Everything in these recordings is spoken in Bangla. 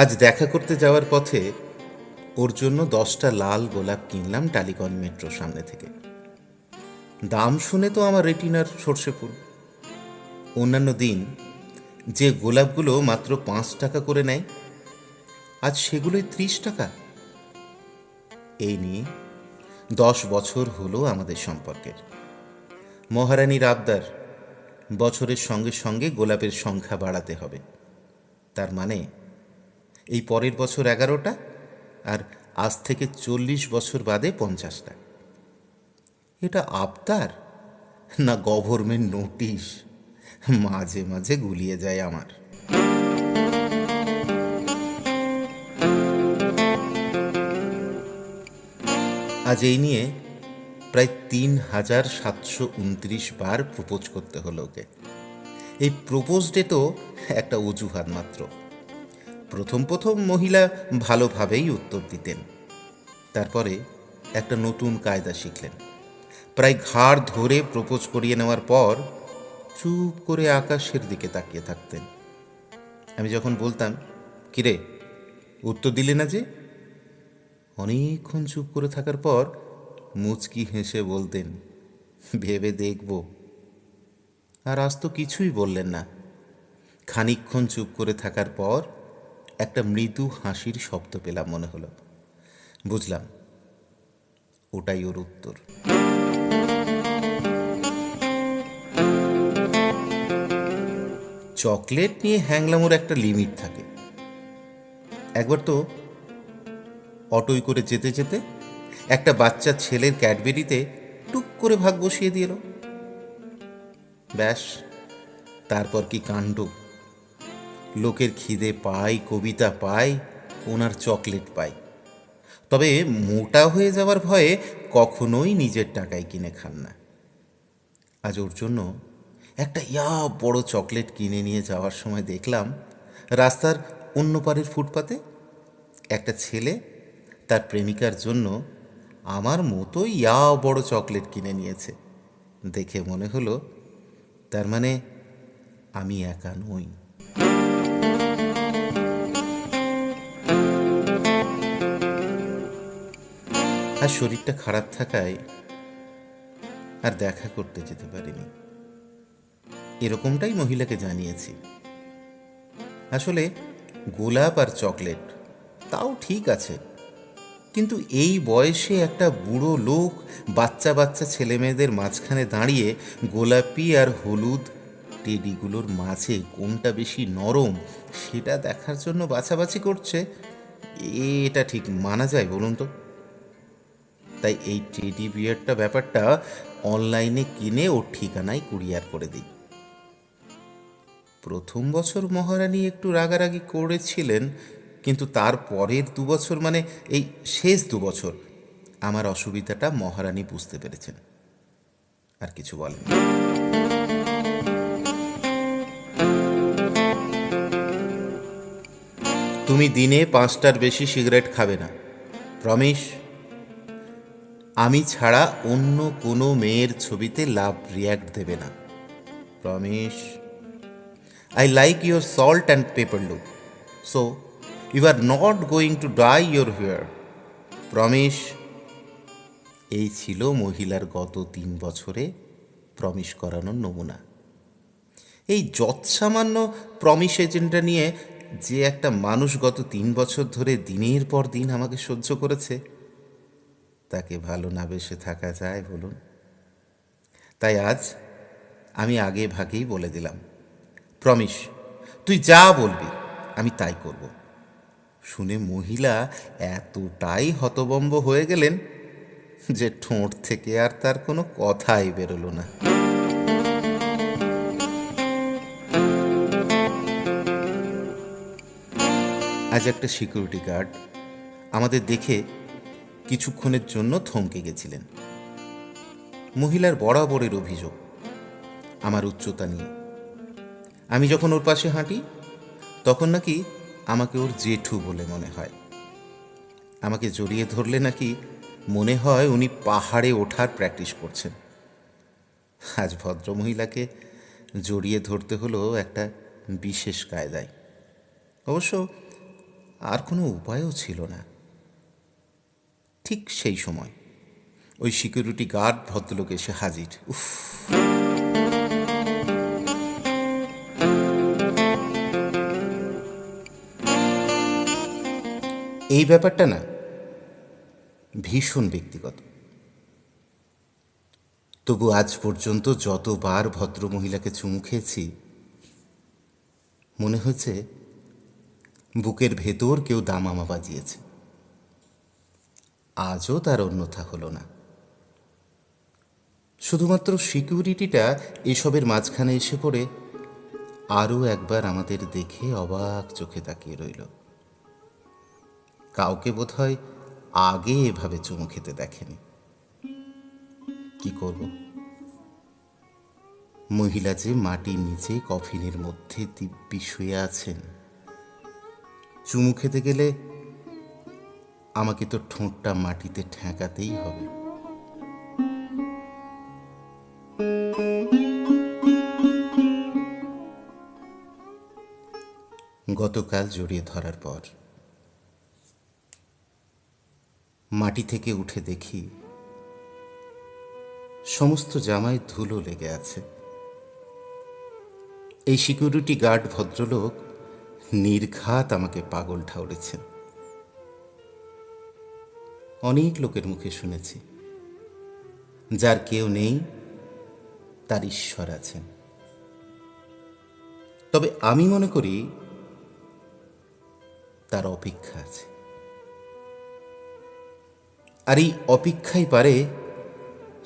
আজ দেখা করতে যাওয়ার পথে ওর জন্য দশটা লাল গোলাপ কিনলাম টালিগঞ্জ মেট্রোর সামনে থেকে। দাম শুনে তো আমার রেটিনার সর্ষে ফুল অন্যান্য দিন যে গোলাপগুলো মাত্র পাঁচ টাকা করে নেয়, আজ সেগুলোই ত্রিশ টাকা। এই নিয়ে দশ বছর হলো আমাদের সম্পর্কের। মহারানীর আবদার, বছরের সঙ্গে সঙ্গে গোলাপের সংখ্যা বাড়াতে হবে। তার মানে এই পরের বছর এগারোটা আর আজ থেকে চল্লিশ বছর বাদে পঞ্চাশটা। এটা আবদার না গভর্নমেন্ট নোটিশ মাঝে মাঝে গুলিয়ে যায় আমার। আজ এই নিয়ে প্রায় তিন হাজার সাতশো উনত্রিশ বার প্রপোজ করতে হলো ওকে। এই প্রপোজ ডে তো একটা অজুহাত মাত্র। প্রথম প্রথম মহিলা ভালোভাবেই উত্তর দিতেন। তারপরে একটা নতুন কায়দা শিখলেন। প্রায় ঘাড় ধরে প্রপোজ করিয়ে নেওয়ার পর চুপ করে আকাশের দিকে তাকিয়ে থাকতেন। আমি যখন বলতাম, কিরে, উত্তর দিলে না যে? অনেকক্ষণ চুপ করে থাকার পর মুচকি হেসে বলতেন, ভেবে দেখব। আর আজ তো কিছুই বললেন না। খানিকক্ষণ চুপ করে থাকার পর একটা মৃদু হাসির শব্দ পেলাম মনে হলো। বুঝলাম, ওটাই ওর উত্তর। চকলেট নিয়ে হ্যাংলামোর একটা লিমিট থাকে। একবার তো অটোই করে যেতে যেতে একটা বাচ্চা ছেলের ক্যাডবেরিতে টুক করে ভাগ বসিয়ে দিল। ব্যাস, তারপর কি কাণ্ড? লোকের খিদে পাই কবিতা পাই ওনার চকলেট পাই তবে মোটা হয়ে যাওয়ার ভয়ে কখনোই নিজের টাকায় কিনে খান না। আজ ওর জন্য একটা ইয়া বড় চকলেট কিনে নিয়ে যাওয়ার সময় দেখলাম রাস্তার অন্য পারের ফুটপাতে একটা ছেলে তার প্রেমিকার জন্য আমার মতো ইয়া বড় চকলেট কিনে নিয়েছে। দেখে মনে হলো, তার মানে আমি একা নই। আর শরীরটা খারাপ থাকায় আর দেখা করতে যেতে পারিনি। এরকমটাই মহিলাকে জানিয়েছি। আসলে গোলাপ আর চকলেট তাও ঠিক আছে। কিন্তু এই বয়সে একটা বুড়ো লোক বাচ্চা বাচ্চা ছেলে মেয়েদের মাঝখানে দাঁড়িয়ে গোলাপি আর হলুদ টেডিগুলোর মাঝে কোনটা বেশি নরম সেটা দেখার জন্য বাছাবাছি করছে, এটা ঠিক মানা যায় বলুন তো? তাই এই টেডি বিয়ারটা ব্যাপারটা অনলাইনে কিনে ওর ঠিকানায় কুরিয়ার করে দিই। প্রথম বছর মহারানী একটু রাগারাগি করেছিলেন, কিন্তু তার পরের দু বছর মানে এই শেষ দু বছর আমার অসুবিধাটা মহারানী বুঝতে পেরেছেন। আর কিছু বলেন। তুমি দিনে পাঁচটার বেশি সিগারেট খাবে না। প্রমিস আমি ছাড়া অন্য কোনো মেয়ের ছবিতে লাভ রিয়াক্ট দেবে না। Promise I like your salt and pepper look so you are not going to dye your hair. Promise এই ছিল মহিলার গত তিন বছরে প্রমিস করানোর নমুনা। এই যৎসামান্য প্রমিস এজেন্টটা নিয়ে যে একটা মানুষ গত তিন বছর ধরে দিনের পর দিন আমাকে সহ্য করেছে তাকে ভালো না বেসে থাকা যায় বলুন। তাই আজ আমি আগে ভাগেই বলে দিলাম প্রমিস তুই যা বলবি, আমি তাই করব। শুনে মহিলা এতটাই হতবম্ব হয়ে গেলেন যে ঠোঁট থেকে আর তার কোনো কথাই বেরোলো না। আজ একটা সিকিউরিটি গার্ড আমাদের দেখে কিছুক্ষণের জন্য থমকে গেছিলেন। মহিলার বরাবরের অভিযোগ, আমার উচ্চতা নিয়ে। আমি যখন ওর পাশে হাঁটি, তখন নাকি আমাকে ওর জেঠু বলে মনে হয়। আমাকে জড়িয়ে ধরলে নাকি মনে হয় উনি পাহাড়ে ওঠার প্র্যাকটিস করছেন। আজ ভদ্রমহিলাকে জড়িয়ে ধরতে হলো একটা বিশেষ কায়দায়। অবশ্য আর কোনো উপায়ও ছিল না। ঠিক সেই সময়। ওই সিকিউরিটি গার্ড ভদ্রলোক এসে হাজির। উফ। এই ব্যাপারটা না ভীষণ ব্যক্তিগত। তবু আজ পর্যন্ত যতবার ভদ্র মহিলাকে চুমু খেয়েছি, মনে হয়েছে বুকের ভেতর কেউ দামামা বাজিয়েছে। আজও তার অন্যথা হলো না। শুধুমাত্র সিকিউরিটিটা এসবের মাঝখানে এসে পড়ে আরও একবার আমাদের দেখে অবাক চোখে তাকিয়ে রইল। কাউকে বোধহয় আগে এভাবে চুমু খেতে দেখেনি। কি করব? মহিলা যে মাটির নিচে কফিনের মধ্যে দিব্যি শুয়ে আছেন, চুমু খেতে গেলে আমাকে তো ঠোঁটটা মাটিতে ঠেকাতেই হবে। গতকাল জড়িয়ে ধরার পর মাটি থেকে উঠে দেখি সমস্ত জামায় ধুলো লেগে আছে। এই সিকিউরিটি গার্ড ভদ্রলোক নির্ঘাত আমাকে পাগল ঠাউরেছেন। অনেক লোকের মুখে শুনেছি। যার কেউ নেই, তার ঈশ্বর আছেন। তবে আমি মনে করি, তার অপেক্ষা আছে। আর এই অপেক্ষাই পারে,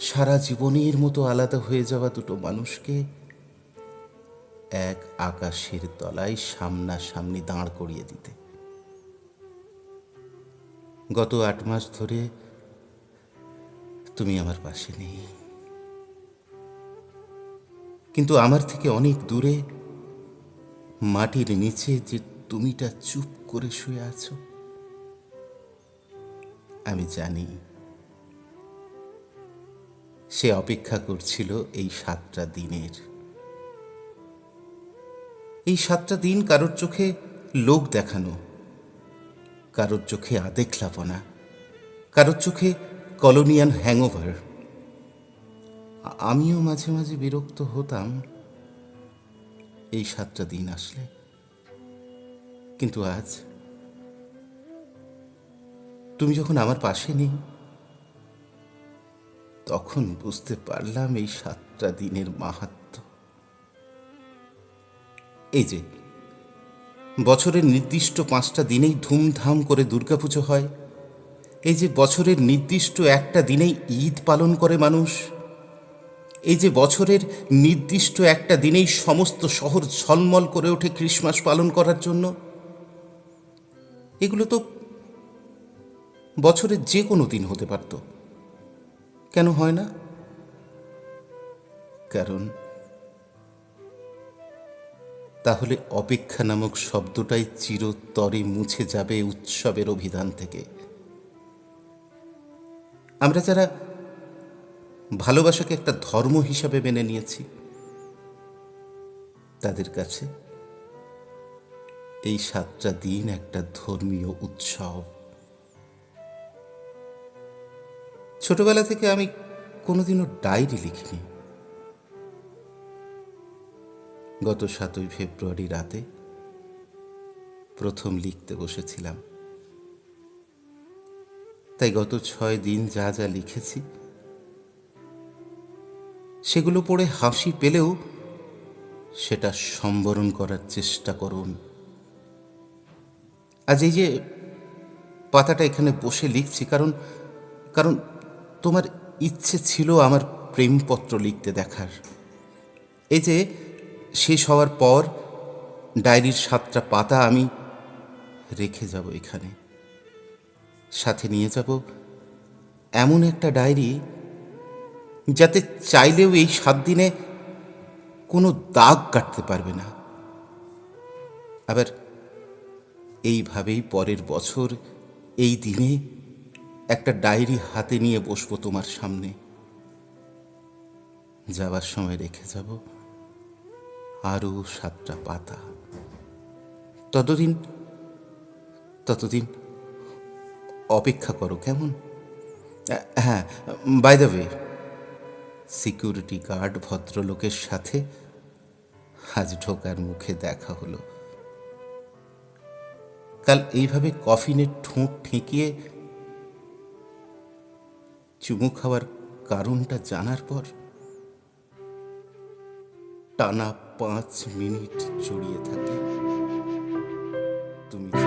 সারা জীবনের মতো আলাদা হয়ে যাওয়া দুটো মানুষকে এক আকাশের তলায় সামনাসামনি দাঁড় করিয়ে দিতে। গত আট মাস ধরে তুমি আমার পাশে নেই। কিন্তু আমার থেকে অনেক দূরে, মাটির নিচে যে তুমিটা চুপ করে শুয়ে আছো, আমি জানি সে অপেক্ষা করছিল এই সাতটা দিনের। এই সাতটা দিন কারোর চোখে লোক দেখানো কারোর চোখে আদেখলাপনা কারোর চোখে কলোনিয়ান হ্যাংওভার। আমিও মাঝে মাঝে বিরক্ত হতাম। এই সাতটা দিন আসলে। কিন্তু আজ তুমি যখন আমার পাশে নেই, তখন বুঝতে পারলাম এই সাতটা দিনের মাহাত্ম এই যে বছরের নির্দিষ্ট পাঁচটা দিনেই ধুমধাম করে দুর্গাপুজো হয়। এই যে বছরের নির্দিষ্ট একটা দিনেই ঈদ পালন করে মানুষ, এই যে বছরের নির্দিষ্ট একটা দিনেই সমস্ত শহর ঝলমল করে ওঠে ক্রিসমাস পালন করার জন্য, এগুলো তো বছরের যে কোনো দিন হতে পারত। কেন হয় না? কারণ তাহলে অপেক্ষা নামক শব্দটাই চিরতরে মুছে যাবে উৎসবের অভিধান থেকে। আমরা যারা ভালোবাসাকে একটা ধর্ম হিসাবে মেনে নিয়েছি, তাদের কাছে এই সাতটা দিন একটা ধর্মীয় উৎসব। ছোটবেলা থেকে আমি কোনোদিনও ডায়েরি লিখিনি। গত সাতই ফেব্রুয়ারি রাতে প্রথম লিখতে বসেছিলাম। তাই গত ছয় দিন যা যা লিখেছি, সেগুলো পড়ে হাসি পেলেও সেটা সম্বরণ করার চেষ্টা করুন। আজ এই যে পাতাটা এখানে বসে লিখছি, কারণ কারণ তোমার ইচ্ছে ছিল আমার প্রেমপত্র লিখতে দেখার। এই যে শেষ হওয়ার পর ডায়েরির সাতটা পাতা আমি রেখে যাব এখানে। সাথে নিয়ে যাব এমন একটা ডায়েরি যাতে চাইলেও এই সাত দিনে কোনো দাগ কাটতে পারবে না। আবার এইভাবেই পরের বছর এই দিনে একটা ডায়েরি হাতে নিয়ে বসবো তোমার সামনে। যাবার সময় রেখে যাব। আরও সাতটা পাতা। ততদিন ততদিন অপেক্ষা করো, কেমন? হ্যাঁ by the way security guard ভদ্রলোকের সাথে আজ ঢোকার মুখে দেখা হলো। কাল এইভাবে কফিনের ঠোঁট ঠেকিয়ে চুমু খাওয়ার কারণটা জানার পর টানা পাঁচ মিনিট জড়িয়ে থাকে। তুমি